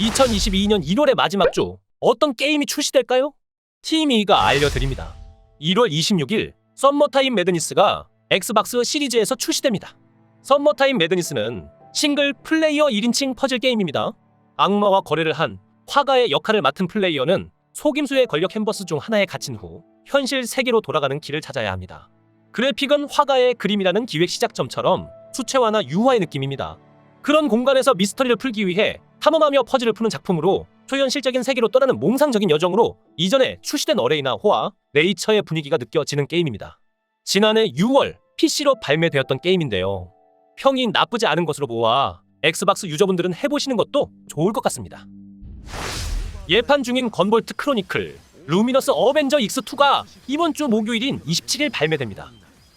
2022년 1월의 마지막 주 어떤 게임이 출시될까요? 팀이가 알려드립니다. 1월 26일 썸머타임 매드니스가 엑스박스 시리즈에서 출시됩니다. 썸머타임 매드니스는 싱글 플레이어 1인칭 퍼즐 게임입니다. 악마와 거래를 한 화가의 역할을 맡은 플레이어는 속임수에 걸려 캔버스 중 하나에 갇힌 후 현실 세계로 돌아가는 길을 찾아야 합니다. 그래픽은 화가의 그림이라는 기획 시작점처럼 수채화나 유화의 느낌입니다. 그런 공간에서 미스터리를 풀기 위해 탐험하며 퍼즐을 푸는 작품으로 초현실적인 세계로 떠나는 몽상적인 여정으로 이전에 출시된 어레이나 호화, 네이처의 분위기가 느껴지는 게임입니다. 지난해 6월 PC로 발매되었던 게임인데요. 평이 나쁘지 않은 것으로 보아 엑스박스 유저분들은 해보시는 것도 좋을 것 같습니다. 예판 중인 건볼트 크로니클 루미너스 어벤져 X2가 이번 주 목요일인 27일 발매됩니다.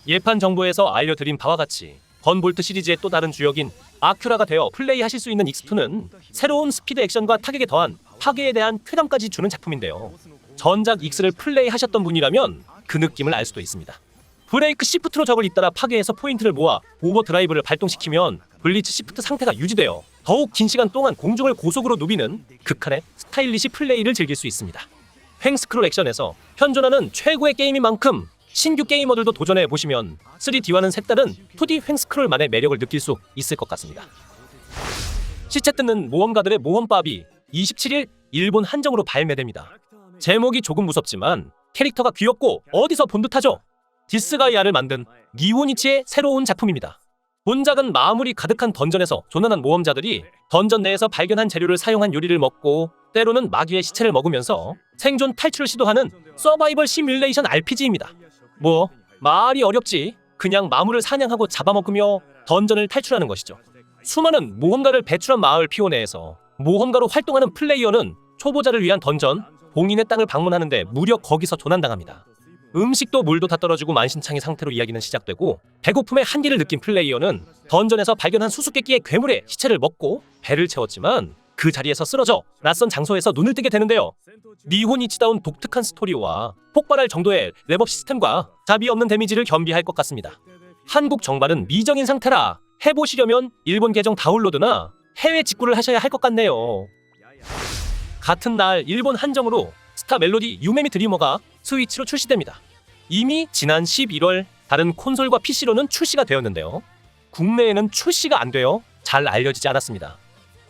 예판 정보에서 알려드린 바와 같이 건볼트 시리즈의 또 다른 주역인 아큐라가 되어 플레이하실 수 있는 X2는 새로운 스피드 액션과 타격에 더한 파괴에 대한 쾌감까지 주는 작품인데요. 전작 X를 플레이하셨던 분이라면 그 느낌을 알 수도 있습니다. 브레이크 시프트로 적을 잇따라 파괴해서 포인트를 모아 오버 드라이브를 발동시키면 블리츠 시프트 상태가 유지되어 더욱 긴 시간 동안 공중을 고속으로 누비는 극한의 스타일리시 플레이를 즐길 수 있습니다. 횡스크롤 액션에서 현존하는 최고의 게임인 만큼 신규 게이머들도 도전해 보시면 3D와는 색다른 2D 횡스크롤만의 매력을 느낄 수 있을 것 같습니다. 시체 뜯는 모험가들의 모험밥이 27일 일본 한정으로 발매됩니다. 제목이 조금 무섭지만 캐릭터가 귀엽고 어디서 본 듯하죠? 디스가이아를 만든 니오니치의 새로운 작품입니다. 본작은 마무리 가득한 던전에서 조난한 모험자들이 던전 내에서 발견한 재료를 사용한 요리를 먹고 때로는 마귀의 시체를 먹으면서 생존 탈출을 시도하는 서바이벌 시뮬레이션 RPG입니다. 뭐 말이 어렵지 그냥 마물을 사냥하고 잡아먹으며 던전을 탈출하는 것이죠. 수많은 모험가를 배출한 마을 피오 내에서 모험가로 활동하는 플레이어는 초보자를 위한 던전 봉인의 땅을 방문하는데 무려 거기서 조난당합니다. 음식도 물도 다 떨어지고 만신창이 상태로 이야기는 시작되고 배고픔의 한계를 느낀 플레이어는 던전에서 발견한 수수께끼의 괴물의 시체를 먹고 배를 채웠지만 그 자리에서 쓰러져 낯선 장소에서 눈을 뜨게 되는데요. 니혼이치다운 독특한 스토리와 폭발할 정도의 랩업 시스템과 자비 없는 데미지를 겸비할 것 같습니다. 한국 정발은 미정인 상태라 해보시려면 일본 계정 다운로드나 해외 직구를 하셔야 할 것 같네요. 같은 날 일본 한정으로 스타 멜로디 유메미 드리머가 스위치로 출시됩니다. 이미 지난 11월 다른 콘솔과 PC로는 출시가 되었는데요. 국내에는 출시가 안 되어 잘 알려지지 않았습니다.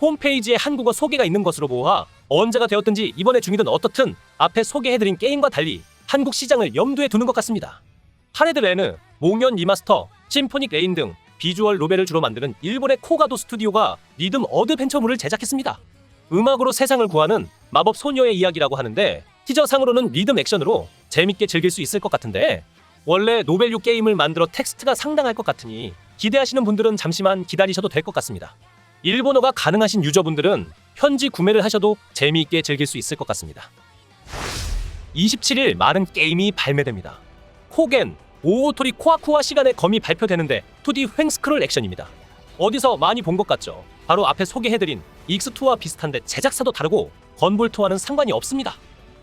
홈페이지에 한국어 소개가 있는 것으로 보아 언제가 되었든지 이번에 중이든 어떻든 앞에 소개해드린 게임과 달리 한국 시장을 염두에 두는 것 같습니다. 파레드 레느, 몽연 리마스터, 심포닉 레인 등 비주얼 노벨을 주로 만드는 일본의 코가도 스튜디오가 리듬 어드벤처물을 제작했습니다. 음악으로 세상을 구하는 마법 소녀의 이야기라고 하는데 티저상으로는 리듬 액션으로 재밌게 즐길 수 있을 것 같은데 원래 노벨류 게임을 만들어 텍스트가 상당할 것 같으니 기대하시는 분들은 잠시만 기다리셔도 될 것 같습니다. 일본어가 가능하신 유저분들은 현지 구매를 하셔도 재미있게 즐길 수 있을 것 같습니다. 27일 많은 게임이 발매됩니다. 코겐, 오오토리 코아쿠아 시간에 검이 발표되는데 2D 횡스크롤 액션입니다. 어디서 많이 본 것 같죠? 바로 앞에 소개해드린 익스2와 비슷한데 제작사도 다르고 건볼트와는 상관이 없습니다.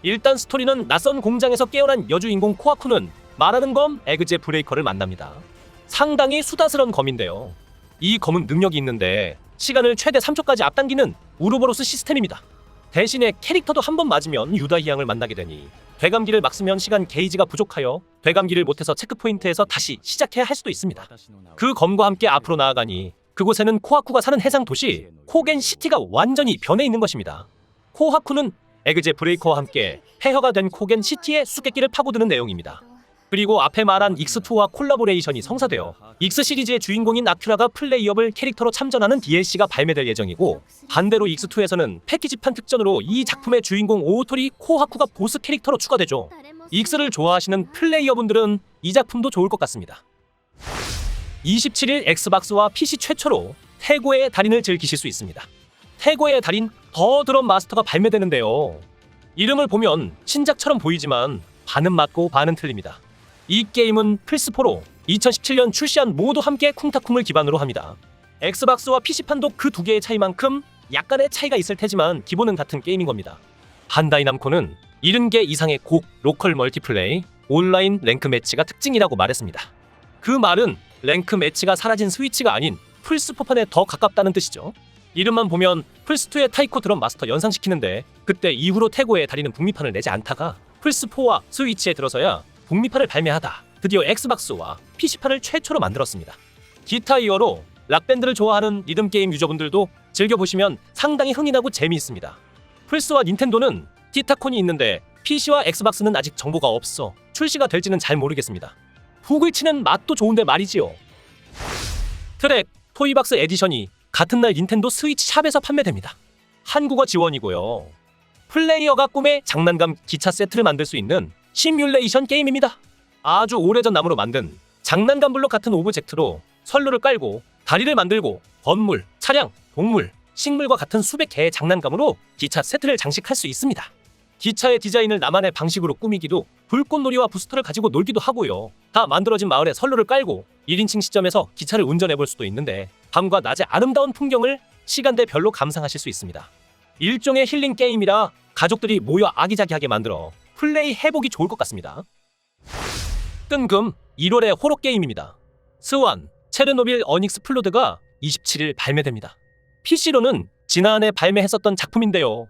일단 스토리는 낯선 공장에서 깨어난 여주인공 코아쿠는 말하는 검 에그제 브레이커를 만납니다. 상당히 수다스런 검인데요. 이 검은 능력이 있는데 시간을 최대 3초까지 앞당기는 우르보로스 시스템입니다. 대신에 캐릭터도 한 번 맞으면 유다히양을 만나게 되니 되감기를 막 쓰면 시간 게이지가 부족하여 되감기를 못해서 체크포인트에서 다시 시작해야 할 수도 있습니다. 그 검과 함께 앞으로 나아가니 그곳에는 코하쿠가 사는 해상 도시 코겐 시티가 완전히 변해 있는 것입니다. 코하쿠는 에그제 브레이커와 함께 폐허가 된 코겐 시티의 수수께끼를 파고드는 내용입니다. 그리고 앞에 말한 익스2와 콜라보레이션이 성사되어 익스 시리즈의 주인공인 아큐라가 플레이어블 캐릭터로 참전하는 DLC가 발매될 예정이고 반대로 익스2에서는 패키지판 특전으로 이 작품의 주인공 오토리 코하쿠가 보스 캐릭터로 추가되죠. 익스를 좋아하시는 플레이어분들은 이 작품도 좋을 것 같습니다. 27일 엑스박스와 PC 최초로 태고의 달인을 즐기실 수 있습니다. 태고의 달인 더 드럼 마스터가 발매되는데요. 이름을 보면 신작처럼 보이지만 반은 맞고 반은 틀립니다. 이 게임은 플스4로 2017년 출시한 모두 함께 쿵타쿵을 기반으로 합니다. 엑스박스와 PC판도 그 두 개의 차이만큼 약간의 차이가 있을 테지만 기본은 같은 게임인 겁니다. 반다이 남코는 70개 이상의 곡 로컬 멀티플레이 온라인 랭크 매치가 특징이라고 말했습니다. 그 말은 랭크 매치가 사라진 스위치가 아닌 플스4판에 더 가깝다는 뜻이죠. 이름만 보면 플스2의 타이코 드럼 마스터 연상시키는데 그때 이후로 태고에 달리는 북미판을 내지 않다가 플스4와 스위치에 들어서야 북미판을 발매하다 드디어 엑스박스와 PC판을 최초로 만들었습니다. 기타 이어로 락밴드를 좋아하는 리듬 게임 유저분들도 즐겨보시면 상당히 흥이 나고 재미있습니다. 플스와 닌텐도는 티타콘이 있는데 PC와 엑스박스는 아직 정보가 없어 출시가 될지는 잘 모르겠습니다. 훅을 치는 맛도 좋은데 말이지요. 트랙 토이박스 에디션이 같은 날 닌텐도 스위치 샵에서 판매됩니다. 한국어 지원이고요. 플레이어가 꿈의 장난감 기차 세트를 만들 수 있는 시뮬레이션 게임입니다. 아주 오래전 나무로 만든 장난감 블록 같은 오브젝트로 선로를 깔고 다리를 만들고 건물, 차량, 동물, 식물과 같은 수백 개의 장난감으로 기차 세트를 장식할 수 있습니다. 기차의 디자인을 나만의 방식으로 꾸미기도 불꽃놀이와 부스터를 가지고 놀기도 하고요. 다 만들어진 마을에 선로를 깔고 1인칭 시점에서 기차를 운전해 볼 수도 있는데 밤과 낮의 아름다운 풍경을 시간대별로 감상하실 수 있습니다. 일종의 힐링 게임이라 가족들이 모여 아기자기하게 만들어 플레이 해보기 좋을 것 같습니다. 뜬금 1월의 호러 게임입니다. 스완, 체르노빌 어닉스 플로드가 27일 발매됩니다. PC로는 지난해 발매했었던 작품인데요.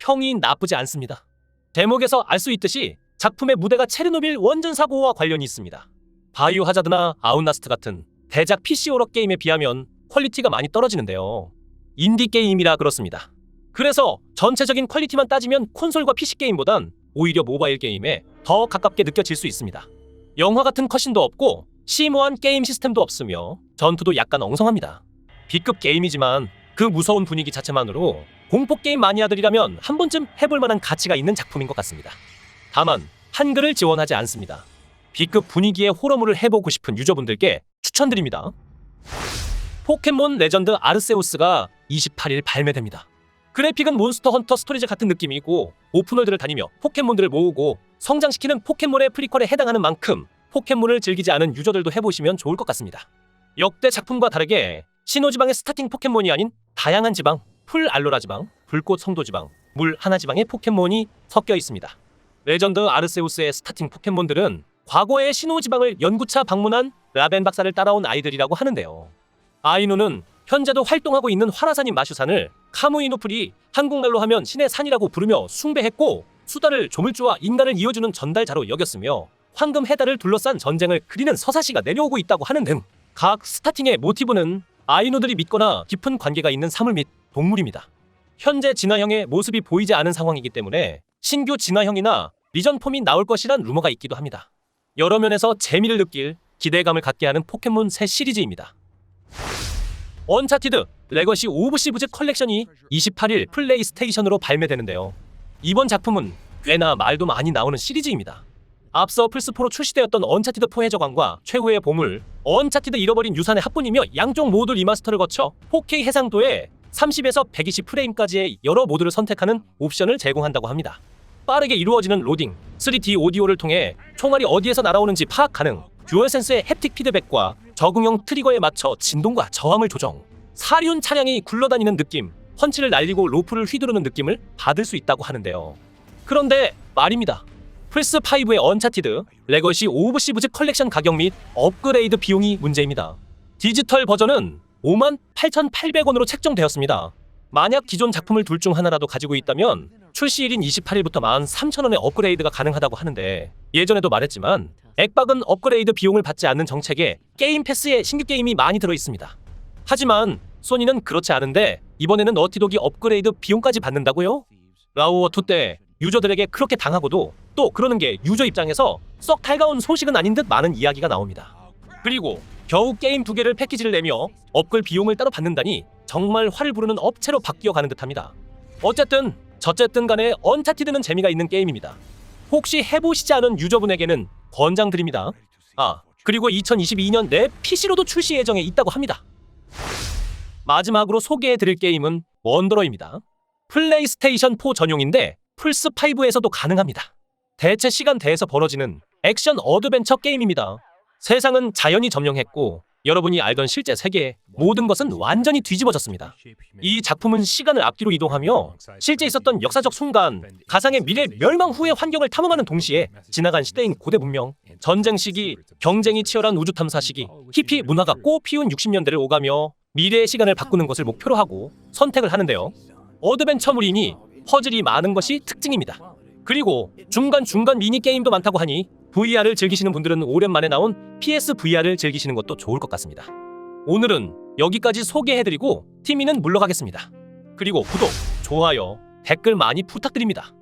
평이 나쁘지 않습니다. 제목에서 알 수 있듯이 작품의 무대가 체르노빌 원전 사고와 관련이 있습니다. 바이오 하자드나 아웃라스트 같은 대작 PC 호러 게임에 비하면 퀄리티가 많이 떨어지는데요. 인디 게임이라 그렇습니다. 그래서 전체적인 퀄리티만 따지면 콘솔과 PC 게임보단 오히려 모바일 게임에 더 가깝게 느껴질 수 있습니다. 영화 같은 컷신도 없고 심오한 게임 시스템도 없으며 전투도 약간 엉성합니다. B급 게임이지만 그 무서운 분위기 자체만으로 공포 게임 마니아들이라면 한 번쯤 해볼 만한 가치가 있는 작품인 것 같습니다. 다만 한글을 지원하지 않습니다. B급 분위기의 호러물을 해보고 싶은 유저분들께 추천드립니다. 포켓몬 레전드 아르세우스가 28일 발매됩니다. 그래픽은 몬스터 헌터 스토리즈 같은 느낌이고 오픈월드를 다니며 포켓몬들을 모으고 성장시키는 포켓몬의 프리퀄에 해당하는 만큼 포켓몬을 즐기지 않은 유저들도 해보시면 좋을 것 같습니다. 역대 작품과 다르게 신호지방의 스타팅 포켓몬이 아닌 다양한 지방, 풀 알로라 지방, 불꽃 성도 지방, 물 하나 지방의 포켓몬이 섞여 있습니다. 레전드 아르세우스의 스타팅 포켓몬들은 과거의 신호지방을 연구차 방문한 라벤 박사를 따라온 아이들이라고 하는데요. 아이누는 현재도 활동하고 있는 화라산인 마슈산을 카무이노플이 한국말로 하면 신의 산이라고 부르며 숭배했고 수다를 조물주와 인간을 이어주는 전달자로 여겼으며 황금 해달을 둘러싼 전쟁을 그리는 서사시가 내려오고 있다고 하는 등 각 스타팅의 모티브는 아이누들이 믿거나 깊은 관계가 있는 사물 및 동물입니다. 현재 진화형의 모습이 보이지 않은 상황이기 때문에 신규 진화형이나 리전 폼이 나올 것이란 루머가 있기도 합니다. 여러 면에서 재미를 느낄 기대감을 갖게 하는 포켓몬 새 시리즈입니다. 언차티드 레거시 오브 시브즈 컬렉션이 28일 플레이스테이션으로 발매되는데요. 이번 작품은 꽤나 말도 많이 나오는 시리즈입니다. 앞서 플스4로 출시되었던 언차티드 4의 저광과 최후의 보물, 언차티드 잃어버린 유산의 합본이며 양쪽 모두 리마스터를 거쳐 4K 해상도에 30에서 120프레임까지의 여러 모드를 선택하는 옵션을 제공한다고 합니다. 빠르게 이루어지는 로딩, 3D 오디오를 통해 총알이 어디에서 날아오는지 파악 가능, 듀얼센스의 햅틱 피드백과 적응형 트리거에 맞춰 진동과 저항을 조정, 사륜 차량이 굴러다니는 느낌, 펀치를 날리고 로프를 휘두르는 느낌을 받을 수 있다고 하는데요. 그런데 말입니다. 플스5의 언차티드, 레거시 오브 시브즈 컬렉션 가격 및 업그레이드 비용이 문제입니다. 디지털 버전은 58,800원으로 책정되었습니다. 만약 기존 작품을 둘 중 하나라도 가지고 있다면 출시일인 28일부터 13,000원의 업그레이드가 가능하다고 하는데 예전에도 말했지만 액박은 업그레이드 비용을 받지 않는 정책에 게임 패스에 신규 게임이 많이 들어 있습니다. 하지만 소니는 그렇지 않은데 이번에는 너티독이 업그레이드 비용까지 받는다고요? 라우어2 때 유저들에게 그렇게 당하고도 또 그러는 게 유저 입장에서 썩 달가운 소식은 아닌 듯 많은 이야기가 나옵니다. 그리고 겨우 게임 두 개를 패키지를 내며 업글 비용을 따로 받는다니 정말 화를 부르는 업체로 바뀌어 가는 듯합니다. 어쨌든 저쨌든 간에 언차티드는 재미가 있는 게임입니다. 혹시 해보시지 않은 유저분에게는 권장드립니다. 아 그리고 2022년 내 PC로도 출시 예정에 있다고 합니다. 마지막으로 소개해드릴 게임은 원더러입니다. 플레이스테이션 4 전용인데 플스5에서도 가능합니다. 대체 시간대에서 벌어지는 액션 어드벤처 게임입니다. 세상은 자연이 점령했고 여러분이 알던 실제 세계의 모든 것은 완전히 뒤집어졌습니다. 이 작품은 시간을 앞뒤로 이동하며 실제 있었던 역사적 순간, 가상의 미래 멸망 후의 환경을 탐험하는 동시에 지나간 시대인 고대 문명, 전쟁 시기, 경쟁이 치열한 우주 탐사 시기, 히피 문화가 꽃 피운 60년대를 오가며 미래의 시간을 바꾸는 것을 목표로 하고 선택을 하는데요. 어드벤처물이니 퍼즐이 많은 것이 특징입니다. 그리고 중간중간 미니게임도 많다고 하니 VR을 즐기시는 분들은 오랜만에 나온 PS VR을 즐기시는 것도 좋을 것 같습니다. 오늘은 여기까지 소개해드리고 티미는 물러가겠습니다. 그리고 구독, 좋아요, 댓글 많이 부탁드립니다.